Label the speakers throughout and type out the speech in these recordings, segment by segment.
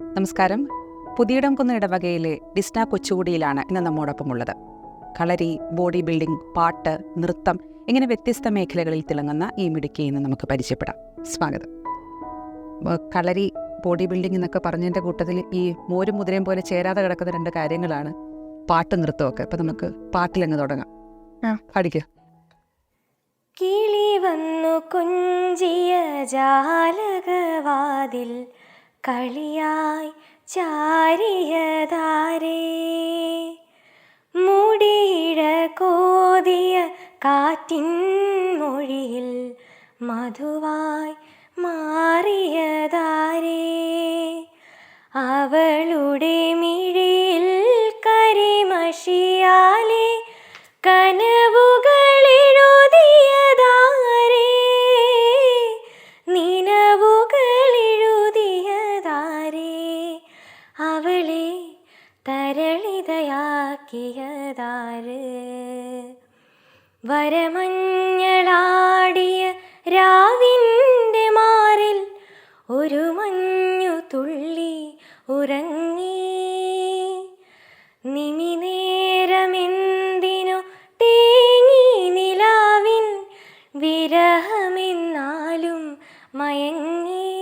Speaker 1: നമസ്കാരം. പുതിയിടംകുന്ന് ഇടവകയിലെ ഡിസ്ന കൊച്ചുകുടിയിലാണ് ഇന്ന് നമ്മോടൊപ്പം ഉള്ളത്. കളരി ബോഡി ബിൽഡിംഗ് പാട്ട് നൃത്തം ഇങ്ങനെ വ്യത്യസ്ത മേഖലകളിൽ തിളങ്ങുന്ന ഈ മിടുക്കി ഇന്ന് നമുക്ക് പരിചയപ്പെടാം. സ്വാഗതം. കളരി ബോഡി ബിൽഡിംഗ് എന്നൊക്കെ പറഞ്ഞതിന്റെ കൂട്ടത്തിൽ ഈ മോരും മുതിരയും പോലെ ചേരാതെ കിടക്കുന്ന രണ്ട് കാര്യങ്ങളാണ് പാട്ട് നൃത്തമൊക്കെ അപ്പം നമുക്ക് പാട്ടിലങ്ങ് തുടങ്ങാം. പഠിക്കുക
Speaker 2: കിളി വന്നു കുഞ്ചിയ ജാലകവാതിൽ കളിയായി ചാരിയതാരേ. മുടിയിഴ കോതിയ കാറ്റിൻ മൊഴിയിൽ മധുവായി മാറിയതാരേ. അവളുടെ മിഴിയിൽ കരിമഷിയാലെ വരമഞ്ഞളാടിയ രാവിന്റെ മാറിൽ ഒരു മഞ്ഞു തുള്ളി ഉറങ്ങി. നിമിനേരമെന്തിനു തേങ്ങി നിലാവിൻ വിരഹമെന്നാലും മയങ്ങി.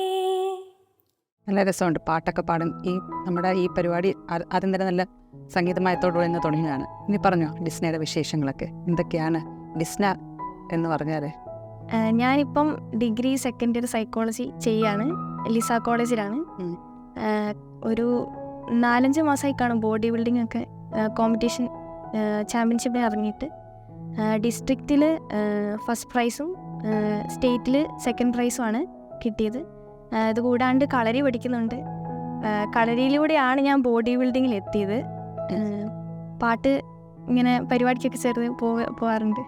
Speaker 1: നല്ല രസമുണ്ട് പാട്ടൊക്കെ പാടും. ഈ നമ്മുടെ ഈ പരിപാടി അതിന്റെ നല്ല സംഗീതമയത്തോടുകൂടി തന്നെ തുടങ്ങിയതാണ് ഇനി പറഞ്ഞോ ഡിസ്നയുടെ വിശേഷങ്ങളൊക്കെ? എന്തൊക്കെയാണ് ഡിസ്ന എന്ന്
Speaker 3: പറഞ്ഞാലേ ഞാനിപ്പം ഡിഗ്രി സെക്കൻഡ് ഇയർ സൈക്കോളജി ചെയ്യാണ്. ലിസ കോളേജിലാണ്. ഒരു നാലഞ്ച് മാസമായി കാണും ബോഡി ബിൽഡിംഗ് ഒക്കെ കോമ്പറ്റീഷൻ ചാമ്പ്യൻഷിപ്പിന് ഇറങ്ങിയിട്ട്. ഡിസ്ട്രിക്റ്റിൽ ഫസ്റ്റ് പ്രൈസും സ്റ്റേറ്റിൽ സെക്കൻഡ് പ്രൈസും ആണ് കിട്ടിയത് ഇത് കൂടാണ്ട് കളരി പഠിക്കുന്നുണ്ട്. കളരിയിലൂടെയാണ് ഞാൻ ബോഡി ബിൽഡിങ്ങിൽ എത്തിയത് പാട്ട് ഇങ്ങനെ പരിപാടിക്കൊക്കെ ചേർന്ന് പോവാറുണ്ട്. പോകാറുണ്ട്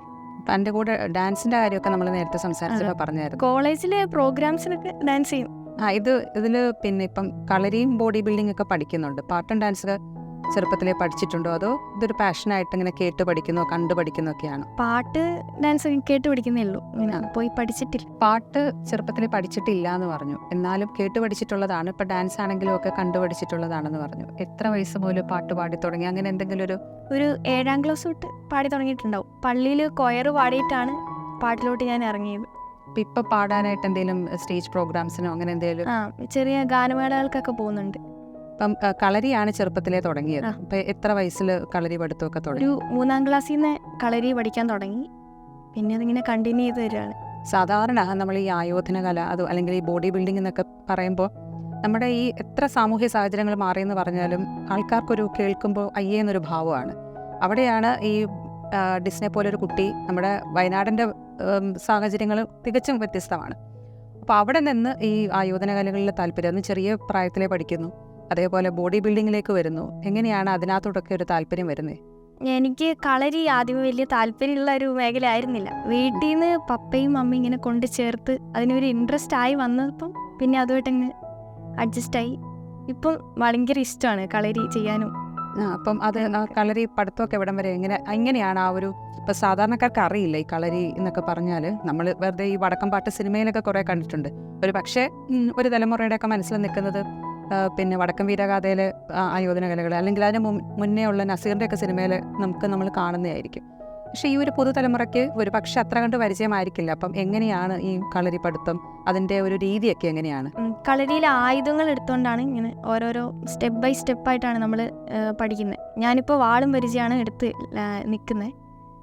Speaker 1: എന്റെ കൂടെ ഡാൻസിന്റെ കാര്യമൊക്കെ നമ്മൾ നേരത്തെ സംസാരിച്ചപ്പോൾ പറഞ്ഞായിരുന്നു.
Speaker 3: കോളേജിലെ പ്രോഗ്രാംസിനൊക്കെ ഡാൻസ് ചെയ്യും.
Speaker 1: ആ ഇത് ഇതിൽ പിന്നെ ഇപ്പം കളരിയും ബോഡി ബിൽഡിംഗ് ഒക്കെ പഠിക്കുന്നുണ്ട്. പാട്ടും ഡാൻസൊക്കെ ചെറുപ്പത്തിലേ പഠിച്ചിട്ടുണ്ടോ? അതോ ഇതൊരു പാഷനായിട്ട് ഇങ്ങനെ കേട്ട് പഠിക്കുന്നോ കണ്ടു പഠിക്കുന്നോ ഒക്കെയാണ്
Speaker 3: പാട്ട് ഡാൻസ് കേട്ട് പഠിക്കുന്നേ ഉള്ളൂ. പോയി പഠിച്ചിട്ടില്ല.
Speaker 1: പാട്ട് ചെറുപ്പത്തിൽ പഠിച്ചിട്ടില്ല എന്ന് പറഞ്ഞു. എന്നാലും കേട്ട് പഠിച്ചിട്ടുള്ളതാണ്. ഇപ്പൊ ഡാൻസ് ആണെങ്കിലും ഒക്കെ കണ്ടു പഠിച്ചിട്ടുള്ളതാണെന്ന് പറഞ്ഞു. എത്ര വയസ്സ് മുതൽ പാട്ട് പാടി തുടങ്ങി? അങ്ങനെ എന്തെങ്കിലും ഒരു
Speaker 3: ഒരു ഏഴാം ക്ലാസ് തൊട്ട് പാടി തുടങ്ങിയിട്ടുണ്ടാവും. പള്ളിയിൽ കൊയറ് പാടിയിട്ടാണ് പാട്ടിലോട്ട് ഞാൻ ഇറങ്ങിയത്.
Speaker 1: ഇപ്പം പാടാനായിട്ട് എന്തെങ്കിലും സ്റ്റേജ് പ്രോഗ്രാംസിനോ അങ്ങനെ എന്തെങ്കിലും?
Speaker 3: ചെറിയ ഗാനമേളകൾക്കൊക്കെ പോകുന്നുണ്ട്.
Speaker 1: ഇപ്പം കളരിയാണ് ചെറുപ്പത്തിലേ തുടങ്ങിയത്. ഇപ്പം എത്ര വയസ്സിൽ കളരി പഠിത്തമൊക്കെ തുടങ്ങി?
Speaker 3: ഒരു മൂന്നാം ക്ലാസ്സിൽ നിന്ന് കളരി പഠിക്കാൻ തുടങ്ങി. പിന്നെ അതിങ്ങനെ കണ്ടിന്യൂ ചെയ്ത് വരികയാണ്.
Speaker 1: സാധാരണ നമ്മൾ ഈ ആയോധന കല അത് അല്ലെങ്കിൽ ഈ ബോഡി ബിൽഡിംഗ് എന്നൊക്കെ പറയുമ്പോൾ നമ്മുടെ ഈ എത്ര സാമൂഹ്യ സാഹചര്യങ്ങൾ മാറിയെന്ന് പറഞ്ഞാലും ആൾക്കാർക്കൊരു കേൾക്കുമ്പോൾ അയ്യേ എന്നൊരു ഭാവമാണ്. അവിടെയാണ് ഈ ഡിസ്നെ പോലെ ഒരു കുട്ടി നമ്മുടെ വയനാടിന്റെ സാഹചര്യങ്ങൾ തികച്ചും വ്യത്യസ്തമാണ്. അപ്പോൾ അവിടെ നിന്ന് ഈ ആയോധന കലകളിലെ താല്പര്യം അന്ന് ചെറിയ പ്രായത്തിലേ പഠിക്കുന്നു. അതേപോലെ ബോഡി ബിൽഡിങ്ങിലേക്ക് വരുന്നു. എങ്ങനെയാണ് അതിനകത്തോടൊക്കെ ഒരു താല്പര്യം വരുന്നത്
Speaker 3: എനിക്ക് കളരി ആദ്യം വലിയ താല്പര്യമുള്ള ഒരു മേഖല ആയിരുന്നില്ല വീട്ടിൽ നിന്ന് പപ്പയും അമ്മയും ഇങ്ങനെ കൊണ്ട് ചേർത്ത് അതിനൊരു ഇൻട്രസ്റ്റ് ആയി വന്നപ്പം പിന്നെ അതുമായിട്ടങ്ങ് അഡ്ജസ്റ്റ് ആയി. ഇപ്പം ഭയങ്കര ഇഷ്ടമാണ് കളരി ചെയ്യാനും.
Speaker 1: അപ്പം അത് കളരി പഠിത്തമൊക്കെ എവിടം വരെ എങ്ങനെ എങ്ങനെയാണ് ആ ഒരു ഇപ്പം സാധാരണക്കാർക്ക് അറിയില്ല ഈ കളരി എന്നൊക്കെ പറഞ്ഞാൽ നമ്മൾ വെറുതെ ഈ വടക്കം പാട്ട് സിനിമയിലൊക്കെ കുറേ കണ്ടിട്ടുണ്ട്. ഒരു പക്ഷേ ഒരു തലമുറയുടെയൊക്കെ മനസ്സിൽ നിൽക്കുന്നത് പിന്നെ വടക്കം വീരഗാഥയിലെ ആയോധന കലകൾ അല്ലെങ്കിൽ അതിന് മുന്നേ ഉള്ള നസീറിന്റെയൊക്കെ സിനിമയിൽ നമുക്ക് നമ്മൾ കാണുന്നതായിരിക്കും. പക്ഷേ ഈ ഒരു പുതുതലമുറയ്ക്ക് ഒരു പക്ഷേ അത്ര കണ്ട് പരിചയമായിരിക്കില്ല. അപ്പം എങ്ങനെയാണ് ഈ കളരി പഠിത്തം അതിന്റെ ഒരു രീതിയൊക്കെ എങ്ങനെയാണ്?
Speaker 3: കളരിയിൽ ആയുധങ്ങൾ എടുത്തുകൊണ്ടാണ് ഇങ്ങനെ ഓരോരോ സ്റ്റെപ്പ് ബൈ സ്റ്റെപ്പായിട്ടാണ് നമ്മൾ പഠിക്കുന്നത് ഞാനിപ്പോൾ വാളും പരിചയമാണ് എടുത്ത് നിൽക്കുന്നത്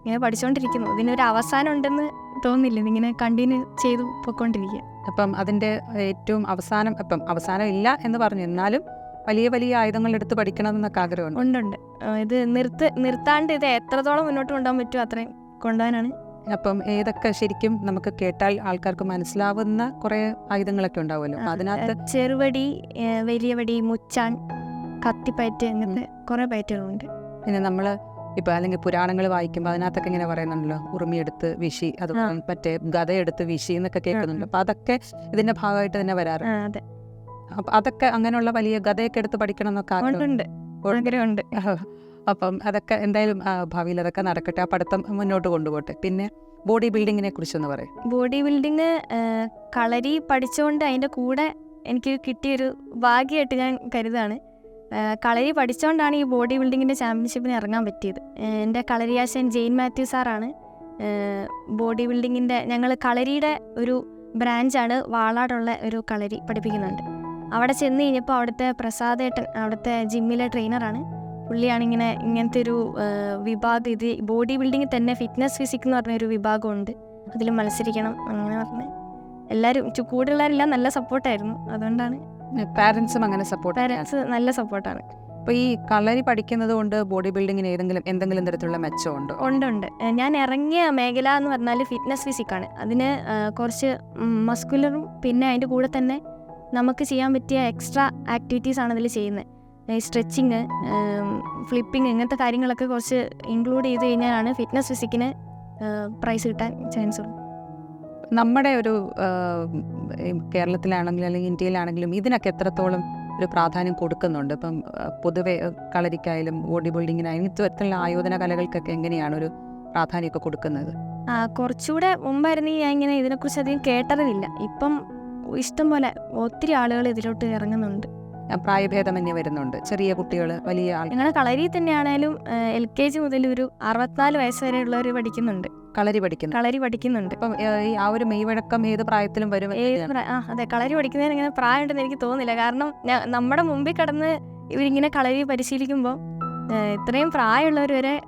Speaker 3: ഇങ്ങനെ പഠിച്ചുകൊണ്ടിരിക്കുന്നു ഇതിനൊരു അവസാനം ഉണ്ടെന്ന് തോന്നില്ല ഇതിങ്ങനെ കണ്ടിന്യൂ ചെയ്ത് പൊയ്ക്കൊണ്ടിരിക്കുക.
Speaker 1: അപ്പം അതിന്റെ ഏറ്റവും അവസാനം അപ്പം അവസാനം ഇല്ല എന്ന് പറഞ്ഞു. എന്നാലും വലിയ വലിയ ആയുധങ്ങൾ എടുത്ത് പഠിക്കണം എന്നൊക്കെ ആഗ്രഹമുണ്ട്.
Speaker 3: ഉണ്ട് ഉണ്ട്. ഇത് നിർത്ത് നിർത്താണ്ട് ഇത് എത്രത്തോളം മുന്നോട്ട് കൊണ്ടുപോകാൻ പറ്റുമോ അത്രയും കൊണ്ടുപോകാനാണ്.
Speaker 1: അപ്പം ഏതൊക്കെ ശരിക്കും നമുക്ക് കേട്ടാൽ ആൾക്കാർക്ക് മനസ്സിലാവുന്ന കുറെ ആയുധങ്ങളൊക്കെ ഉണ്ടാവുമല്ലോ. അതിനകത്ത്
Speaker 3: ചെറുവടി വലിയ വടി മുച്ചാൻ കത്തിപ്പയറ്റ് അങ്ങനത്തെ കുറേ പയറ്റുകളുണ്ട്.
Speaker 1: പിന്നെ നമ്മൾ ഇപ്പം അല്ലെങ്കിൽ പുരാണങ്ങൾ വായിക്കുമ്പോൾ അതിനകത്തൊക്കെ ഇങ്ങനെ പറയുന്നുണ്ടല്ലോ ഉറുമിയെടുത്ത് വിഷി അത്. മറ്റേ ഗതയെടുത്ത് വിഷി എന്നൊക്കെ കേൾക്കുന്നുണ്ട് അപ്പം അതൊക്കെ ഇതിന്റെ ഭാഗമായിട്ട് തന്നെ വരാറുണ്ട്.
Speaker 3: അപ്പൊ അതെ.
Speaker 1: അപ്പം അതൊക്കെ അങ്ങനെയുള്ള വലിയ ഗതയൊക്കെ എടുത്ത് പഠിക്കണം എന്നൊക്കെ
Speaker 3: ഉണ്ട്
Speaker 1: അപ്പം അതൊക്കെ എന്തായാലും ഭാവിയിൽ അതൊക്കെ നടക്കട്ടെ ആ പഠിത്തം മുന്നോട്ട് കൊണ്ടുപോട്ടെ. പിന്നെ ബോഡി ബിൽഡിങ്ങിനെ കുറിച്ചൊന്ന് പറയും.
Speaker 3: ബോഡി ബിൽഡിങ് കളരി പഠിച്ചുകൊണ്ട് അതിന്റെ കൂടെ എനിക്ക് കിട്ടിയൊരു ഭാഗ്യമായിട്ട് ഞാൻ കരുതാണ്. കളരി പഠിച്ചുകൊണ്ടാണ് ഈ ബോഡി ബിൽഡിങ്ങിന്റെ ചാമ്പ്യൻഷിപ്പിന് ഇറങ്ങാൻ പറ്റിയത്. എന്റെ കളരിയാശൻ ജെയിൻ മാത്യു സാറാണ്. ബോഡി ബിൽഡിങ്ങിന്റെ ഞങ്ങൾ കളരിയുടെ ഒരു ബ്രാഞ്ചാണ് വാളാടുള്ള ഒരു കളരി പഠിപ്പിക്കുന്നുണ്ട്. അവിടെ ചെന്ന് കഴിഞ്ഞപ്പോൾ അവിടുത്തെ പ്രസാദേട്ടൻ അവിടുത്തെ ജിമ്മിലെ ട്രെയിനറാണ്. പുള്ളിയാണിങ്ങനെ ഇങ്ങനത്തെ ഒരു വിഭാഗം ഇത് ബോഡി ബിൽഡിങ്ങിൽ തന്നെ ഫിറ്റ്നസ് ഫിസിക് എന്ന് പറഞ്ഞൊരു വിഭാഗമുണ്ട്. അതിൽ മത്സരിക്കണം അങ്ങനെ പറഞ്ഞ്. എല്ലാവരും കൂടെയുള്ളവരെല്ലാം നല്ല സപ്പോർട്ടായിരുന്നു. അതുകൊണ്ടാണ്
Speaker 1: പാരൻസും അങ്ങനെ സപ്പോർട്ട്
Speaker 3: പാരൻസ് നല്ല സപ്പോർട്ടാണ്
Speaker 1: അപ്പോൾ ഈ കളരി പഠിക്കുന്നത് കൊണ്ട് ബോഡി ബിൽഡിങ്ങിന് ഏതെങ്കിലും എന്തെങ്കിലും തരത്തിലുള്ള മെച്ചമുണ്ടോ
Speaker 3: ഉണ്ട്? ഉണ്ട് ഞാൻ ഇറങ്ങിയ മേഖല എന്ന് പറഞ്ഞാൽ ഫിറ്റ്നസ് ഫിസിക്കാണ് അതിന് കുറച്ച് മസ്കുലറും പിന്നെ അതിന്റെ കൂടെ തന്നെ നമുക്ക് ചെയ്യാൻ പറ്റിയ എക്സ്ട്രാ ആക്ടിവിറ്റീസ് ആണ് അതിൽ ചെയ്യുന്നത്. സ്ട്രെച്ചിങ് ഫ്ലിപ്പിങ് ഇങ്ങനത്തെ കാര്യങ്ങളൊക്കെ കുറച്ച് ഇൻക്ലൂഡ് ചെയ്ത് കഴിഞ്ഞാലാണ് ഫിറ്റ്നസ് ഫിസിക്കിന് പ്രൈസ് കിട്ടാൻ ചാൻസ് ഉള്ളൂ.
Speaker 1: നമ്മുടെ ഒരു കേരളത്തിലാണെങ്കിലും അല്ലെങ്കിൽ ഇന്ത്യയിലാണെങ്കിലും ഇതിനൊക്കെ എത്രത്തോളം ഒരു പ്രാധാന്യം കൊടുക്കുന്നുണ്ട്? ഇപ്പം പൊതുവെ കളരിക്കായാലും ബോഡി ബിൽഡിങ്ങിനായാലും ഇത്തരത്തിലുള്ള ആയോധന കലകൾക്കൊക്കെ എങ്ങനെയാണ് ഒരു പ്രാധാന്യമൊക്കെ കൊടുക്കുന്നത്?
Speaker 3: കുറച്ചുകൂടെ മുമ്പായിരുന്നു ഞാൻ ഇങ്ങനെ ഇതിനെക്കുറിച്ച് അധികം കേട്ടറിവില്ല. ഇപ്പം ഇഷ്ടം പോലെ ഒത്തിരി ആളുകൾ ഇതിലോട്ട് ഇറങ്ങുന്നുണ്ട്.
Speaker 1: പ്രായഭേദമന്യേ വരുന്നുണ്ട്. ചെറിയ കുട്ടികൾ വലിയ ആൾ
Speaker 3: ഞങ്ങളുടെ കളരി തന്നെയാണേലും എൽ കെ ജി മുതൽ ഒരു അറുപത്തിനാല് വയസ്സ് വരെയുള്ളവർ പഠിക്കുന്നുണ്ട്.
Speaker 1: കളരി പഠിക്കുന്നു.
Speaker 3: കളരി പഠിക്കുന്നുണ്ട്.
Speaker 1: അപ്പം ഈ ആ ഒരു മെയ്വഴക്കം ഏത് പ്രായത്തിലും വരും
Speaker 3: അതെ കളരി പഠിക്കുന്നതിന് ഇങ്ങനെ പ്രായമുണ്ടെന്ന് എനിക്ക് തോന്നുന്നില്ല. കാരണം നമ്മുടെ മുമ്പിൽ കടന്ന് ഇവരിങ്ങനെ കളരി പരിശീലിക്കുമ്പോൾ ഇത്രയും പ്രായമുള്ളവർ വരെ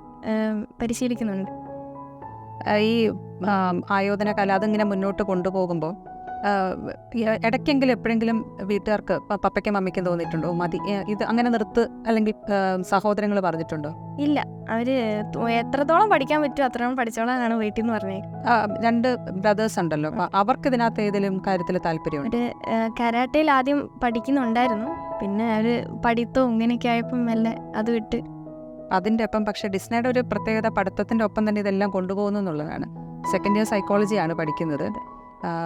Speaker 3: പരിശീലിക്കുന്നുണ്ട്.
Speaker 1: ഈ ആയോധന കല അതിങ്ങനെ മുന്നോട്ട് കൊണ്ടുപോകുമ്പോൾ ഇടയ്ക്കെങ്കിലും എപ്പോഴെങ്കിലും വീട്ടുകാർക്ക് പപ്പയ്ക്കും മമ്മിക്കും തോന്നിയിട്ടുണ്ടോ? മതി. ഇത് അങ്ങനെ നിർത്ത് അല്ലെങ്കിൽ സഹോദരങ്ങൾ പറഞ്ഞിട്ടുണ്ടോ?
Speaker 3: ഇല്ല. അവർ എത്രത്തോളം പഠിക്കാൻ പറ്റുമോ അത്രത്തോളം പഠിച്ചോളാനാണ് വീട്ടിൽ നിന്ന് പറഞ്ഞത്
Speaker 1: രണ്ട് ബ്രദേഴ്സ് ഉണ്ടല്ലോ. അവർക്ക് ഇതിനകത്ത് ഏതെങ്കിലും കാര്യത്തിൽ താല്പര്യമുണ്ട്?
Speaker 3: കരാട്ടയിൽ ആദ്യം പഠിക്കുന്നുണ്ടായിരുന്നു. പിന്നെ അവർ പഠിത്തവും ഇങ്ങനെയൊക്കെ ആയപ്പോൾ മെല്ലെ അത് വിട്ട്.
Speaker 1: അതിന്റെ ഒപ്പം പക്ഷേ ഡിസ്നയുടെ ഒരു പ്രത്യേകത പഠിത്തത്തിന്റെ ഒപ്പം തന്നെ ഇതെല്ലാം കൊണ്ടുപോകുന്നു എന്നുള്ളതാണ്. സെക്കൻഡ് ഇയർ സൈക്കോളജിയാണ് പഠിക്കുന്നത്.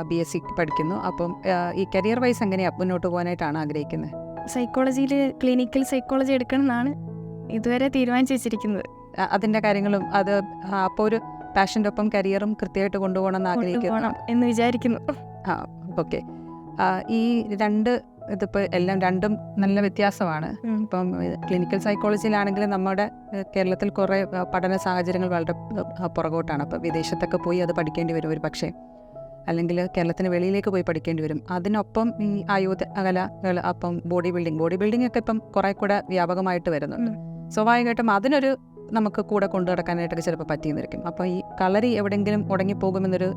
Speaker 1: ബി എസ് സി പഠിക്കുന്നു. അപ്പം ഈ കരിയർ വൈസ് എങ്ങനെയാണ് മുന്നോട്ട് പോകാനായിട്ടാണ് ആഗ്രഹിക്കുന്നത്?
Speaker 3: സൈക്കോളജിയിൽ ക്ലിനിക്കൽ സൈക്കോളജി എടുക്കണം എന്നാണ് ഇതുവരെ തീരുമാനിച്ചു വെച്ചിരിക്കുന്നത്
Speaker 1: ആ, അതിന്റെ കാര്യങ്ങളും അത് അപ്പോൾ ഒരു പാഷന്റെ ഒപ്പം കരിയറും കൃത്യമായിട്ട് കൊണ്ടുപോകണം എന്ന് ആഗ്രഹിക്കുന്നു.
Speaker 3: കൊണ്ടുപോകണം എന്ന് വിചാരിക്കുന്നു.
Speaker 1: ആ ഓക്കെ ഈ രണ്ട് ഇതിപ്പോൾ എല്ലാം രണ്ടും നല്ല വ്യത്യാസമാണ്. ഇപ്പം ക്ലിനിക്കൽ സൈക്കോളജിയിലാണെങ്കിൽ നമ്മുടെ കേരളത്തിൽ കുറേ പഠന സാഹചര്യങ്ങൾ വളരെ പുറകോട്ടാണ്. അപ്പോൾ വിദേശത്തൊക്കെ പോയി അത് പഠിക്കേണ്ടി വരും ഒരു പക്ഷേ അല്ലെങ്കിൽ കേരളത്തിന് വെളിയിലേക്ക് പോയി പഠിക്കേണ്ടി വരും. അതിനൊപ്പം ഈ ആയോധ കലകൾ അപ്പം ബോഡി ബിൽഡിംഗ് ബോഡി ബിൽഡിംഗ് ഒക്കെ ഇപ്പം കുറേ കൂടെ വ്യാപകമായിട്ട് വരുന്നുണ്ട്. സ്വാഭാവികമായിട്ടും അതിനൊരു നമുക്ക് കൂടെ കൊണ്ടു നടക്കാനായിട്ടൊക്കെ ചിലപ്പോൾ പറ്റിയെന്നിരിക്കും. അപ്പോൾ ഈ കളരി എവിടെയെങ്കിലും ഉടങ്ങിപ്പോകുമെന്നൊരു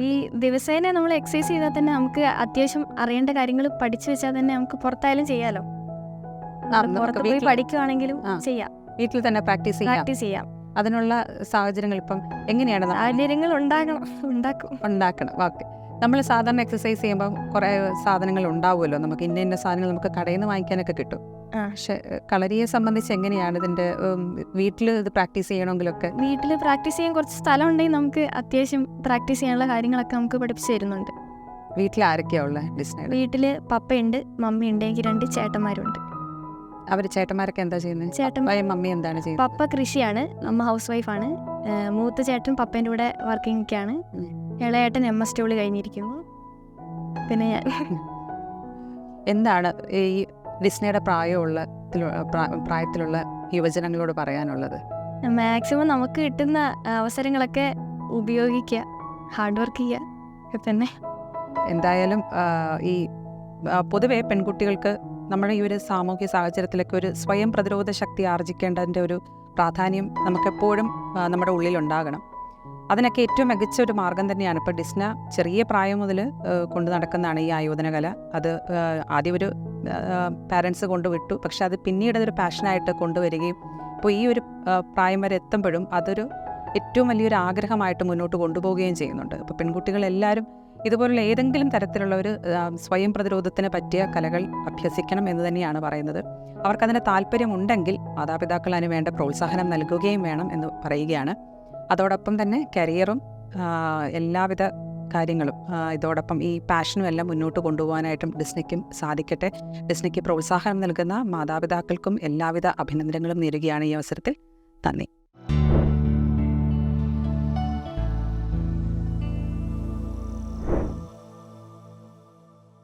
Speaker 3: ഈ ദിവസേന നമ്മൾ എക്സസൈസ് ചെയ്താൽ തന്നെ നമുക്ക് അത്യാവശ്യം അറിയേണ്ട കാര്യങ്ങൾ പഠിച്ചു വെച്ചാൽ തന്നെ നമുക്ക് പുറത്തായാലും ചെയ്യാലോ. പുറത്ത് പോയി പഠിക്കുവാണെങ്കിലും ചെയ്യാം.
Speaker 1: വീട്ടിൽ തന്നെ പ്രാക്ടീസ് ചെയ്യാം.
Speaker 3: പ്രാക്ടീസ് ചെയ്യാം.
Speaker 1: അതിനുള്ള സാഹചര്യങ്ങൾ ഇപ്പം എങ്ങനെയാണ്
Speaker 3: സാഹചര്യങ്ങൾ ഉണ്ടാകണം ഉണ്ടാക്കും.
Speaker 1: ഉണ്ടാക്കണം. ഓക്കെ നമ്മൾ സാധാരണ എക്സസൈസ് ചെയ്യുമ്പോൾ കുറേ സാധനങ്ങൾ ഉണ്ടാവുമല്ലോ. നമുക്ക് ഇന്ന ഇന്ന സാധനങ്ങൾ നമുക്ക് കടയിൽ നിന്ന് വാങ്ങിക്കാനൊക്കെ കിട്ടും. പക്ഷെ കളരിയെ സംബന്ധിച്ച് എങ്ങനെയാണ് ഇതിന്റെ വീട്ടിൽ ഇത് പ്രാക്ടീസ് ചെയ്യണമെങ്കിലൊക്കെ?
Speaker 3: വീട്ടിൽ പ്രാക്ടീസ് ചെയ്യാൻ കുറച്ച് സ്ഥലം ഉണ്ടെങ്കിൽ നമുക്ക് അത്യാവശ്യം പ്രാക്ടീസ് ചെയ്യാനുള്ള കാര്യങ്ങളൊക്കെ നമുക്ക് പഠിപ്പിച്ചു തരുന്നുണ്ട്.
Speaker 1: വീട്ടിൽ ആരൊക്കെയാ ഉള്ളത് ഡിസ്നയുടെ
Speaker 3: വീട്ടിൽ പപ്പയുണ്ട് മമ്മിയുണ്ട് എനിക്ക് രണ്ട് ചേട്ടന്മാരുണ്ട്.
Speaker 1: അവർ ചേട്ടന്മാരൊക്കെ എന്താ ചെയ്യുന്നത്
Speaker 3: ചേട്ടൻ
Speaker 1: മമ്മി എന്താണ് ചെയ്യുന്നത്
Speaker 3: പപ്പ കൃഷിയാണ്. അമ്മ ഹൗസ് വൈഫാണ് ആണ് മൂത്ത ചേട്ടൻ പപ്പേന്റെ കൂടെ വർക്കിംഗ് ഒക്കെയാണ്. ഇളയേട്ടൻ എം എസ് ഡബ്ല്യു കഴിഞ്ഞിരിക്കുന്നു. പിന്നെ ഞാൻ
Speaker 1: എന്താണ് ഈ ഡിസ്നയുടെ പ്രായമുള്ള പ്രായത്തിലുള്ള യുവജനങ്ങളോട് പറയാനുള്ളത്?
Speaker 3: മാക്സിമം നമുക്ക് കിട്ടുന്ന അവസരങ്ങളൊക്കെ ഉപയോഗിക്കുക. ഹാർഡ് വർക്ക് ചെയ്യുക. തന്നെ.
Speaker 1: എന്തായാലും ഈ പൊതുവെ പെൺകുട്ടികൾക്ക് നമ്മുടെ ഈ ഒരു സാമൂഹ്യ സാഹചര്യത്തിലൊക്കെ ഒരു സ്വയം പ്രതിരോധ ശക്തി ആർജിക്കേണ്ടതിന്റെ ഒരു പ്രാധാന്യം നമുക്കെപ്പോഴും നമ്മുടെ നമ്മുടെ ഉള്ളിലുണ്ടാകണം. അതിനൊക്കെ ഏറ്റവും മികച്ച ഒരു മാർഗം തന്നെയാണ് ഇപ്പോൾ ഡിസ്ന. ചെറിയ പ്രായം മുതൽ കൊണ്ടു നടക്കുന്നതാണ് ഈ ആയോധന കല അത് ആദ്യം ഒരു പാരൻസ് കൊണ്ടുവിട്ടു പക്ഷെ അത് പിന്നീട് അതൊരു പാഷനായിട്ട് കൊണ്ടുവരികയും ഇപ്പോൾ ഈ ഒരു പ്രായം വരെ എത്തുമ്പോഴും അതൊരു ഏറ്റവും വലിയൊരു ആഗ്രഹമായിട്ട് മുന്നോട്ട് കൊണ്ടുപോവുകയും ചെയ്യുന്നുണ്ട്. അപ്പോൾ പെൺകുട്ടികളെല്ലാവരും ഇതുപോലുള്ള ഏതെങ്കിലും തരത്തിലുള്ള ഒരു സ്വയം പ്രതിരോധത്തിന് പറ്റിയ കലകൾ അഭ്യസിക്കണം എന്ന് തന്നെയാണ് പറയുന്നത്. അവർക്കതിന് താല്പര്യമുണ്ടെങ്കിൽ മാതാപിതാക്കൾ അതിന് വേണ്ട പ്രോത്സാഹനം നൽകുകയും വേണം എന്ന് പറയുകയാണ്. അതോടൊപ്പം തന്നെ കരിയറും എല്ലാവിധ കാര്യങ്ങളും ഇതോടൊപ്പം ഈ പാഷനും എല്ലാം മുന്നോട്ട് കൊണ്ടുപോകാനായിട്ടും ഡിസ്നിക്കും സാധിക്കട്ടെ. ഡിസ്നിക്ക് പ്രോത്സാഹനം നൽകുന്ന മാതാപിതാക്കൾക്കും എല്ലാവിധ അഭിനന്ദനങ്ങളും നേരുകയാണ് ഈ അവസരത്തിൽ. നന്ദി.